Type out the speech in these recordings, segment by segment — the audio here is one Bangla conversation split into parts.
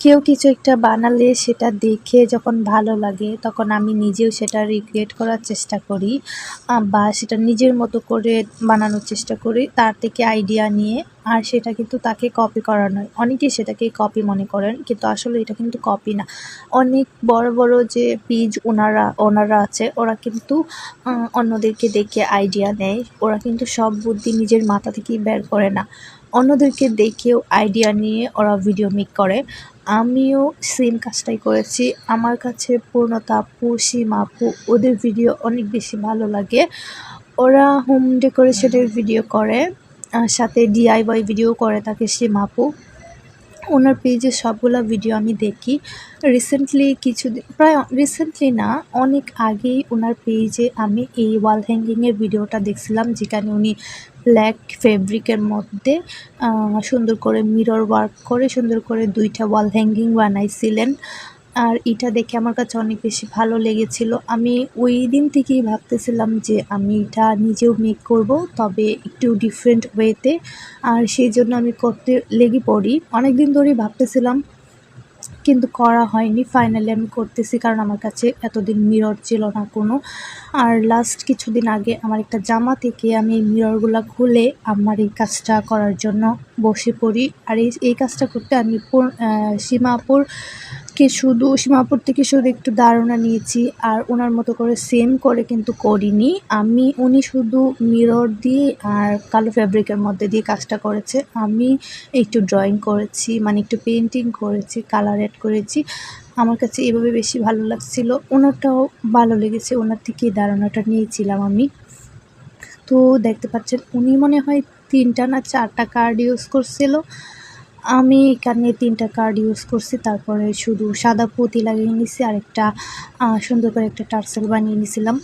কেউ কিছু একটা বানালে সেটা দেখে যখন ভালো লাগে, তখন আমি নিজেও সেটা রিক্রিয়েট করার চেষ্টা করি বা সেটা নিজের মতো করে বানানোর চেষ্টা করি। তার থেকে আইডিয়া নিয়ে, আর সেটা কিন্তু তাকে কপি করা নয় অনেকেই সেটাকে কপি মনে করেন, কিন্তু আসলে এটা কিন্তু কপি না। অনেক বড় বড় যে পিজ ওনারা ওনারা আছে, ওরা কিন্তু অন্যদেরকে দেখে আইডিয়া নেয়। ওরা কিন্তু সব বুদ্ধি নিজের মাথা থেকেই বের করে না। অন্যদেরকে দেখেও আইডিয়া নিয়ে ওরা ভিডিও মেক করে। আমিও সেম কাজটাই করেছি। আমার কাছে পূর্ণতা আপু সীমা আপু ওদের ভিডিও অনেক বেশি ভালো লাগে। ওরা হোম ডেকোরেশনের ভিডিও করে সাথে ডিআইওয়াই ভিডিও করে তাকে সীমা আপু ওনার পেজে সবগুলা ভিডিও আমি দেখি। রিসেন্টলি কিছু প্রায় রিসেন্টলি না, অনেক আগেই ওনার পেজে আমি এই ওয়াল হ্যাঙ্গিংয়ের ভিডিওটা দেখছিলাম, যেখানে উনি ব্ল্যাক ফেব্রিকের মধ্যে সুন্দর করে মিরর ওয়ার্ক করে, সুন্দর করে দুইটা ওয়াল হ্যাঙ্গিং বানাইছিলেন। আর এটা দেখে আমার কাছে অনেক বেশি ভালো লেগেছিল। আমি ওই দিন থেকেই ভাবতেছিলাম যে আমি এটা নিজেও মেক করব, তবে একটু ডিফারেন্ট ওয়েতে আর সেই জন্য আমি করতে লেগে পড়ি। অনেক দিন ধরেই ভাবতেছিলাম, কিন্তু করা হয়নি। ফাইনালি আমি করতেছি, কারণ আমার কাছে এতদিন মিরর ছিল না কোনো। আর লাস্ট কিছুদিন আগে আমার একটা জামা থেকে আমি এই মিররগুলো খুলে আমার এই কাজটা করার জন্য বসে পড়ি। আর এই এই কাজটা করতে আমি সীমাপুর কে শুধু সীমাপুর থেকে শুধু একটু ধারণা নিয়েছি, আর ওনার মতো করে সেম করে কিন্তু করিনি। আমি, উনি শুধু মিরর দিয়ে আর কালো ফ্যাব্রিকের মধ্যে দিয়ে কাজটা করেছে। আমি একটু ড্রয়িং করেছি মানে একটু পেন্টিং করেছি কালার অ্যাড করেছি। আমার কাছে এভাবে বেশি ভালো লাগছিল। ওনারটাও ভালো লেগেছে, ওনার থেকে ধারণাটা নিয়েছিলাম আমি। তো দেখতে পাচ্ছেন, উনি মনে হয় তিনটা না চারটা কার্ড ইউজ করছিল। আমি এখানে তিনটা কার্ড ইউজ করছি, তারপরে শুধু সাদা পুঁতি লাগিয়ে নিছি আর একটা সুন্দর করে একটা টার্সেল বানিয়ে নিয়েছিলাম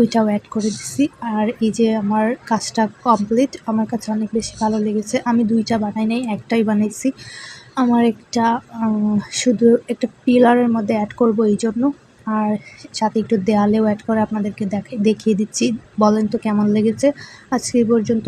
ওইটাও অ্যাড করে দিছি। আর এই যে আমার কাজটা কমপ্লিট আমার কাছে অনেক বেশি ভালো লেগেছে। আমি দুইটা বানাই নাই, একটাই বানাইছি। আমার একটা শুধু একটা পিলারের মধ্যে অ্যাড করব এই জন্য। আর সাথে একটু দেয়ালেও অ্যাড করে আপনাদেরকে দেখে, দেখিয়ে দিচ্ছি। বলেন তো কেমন লেগেছে? আজকে এই পর্যন্ত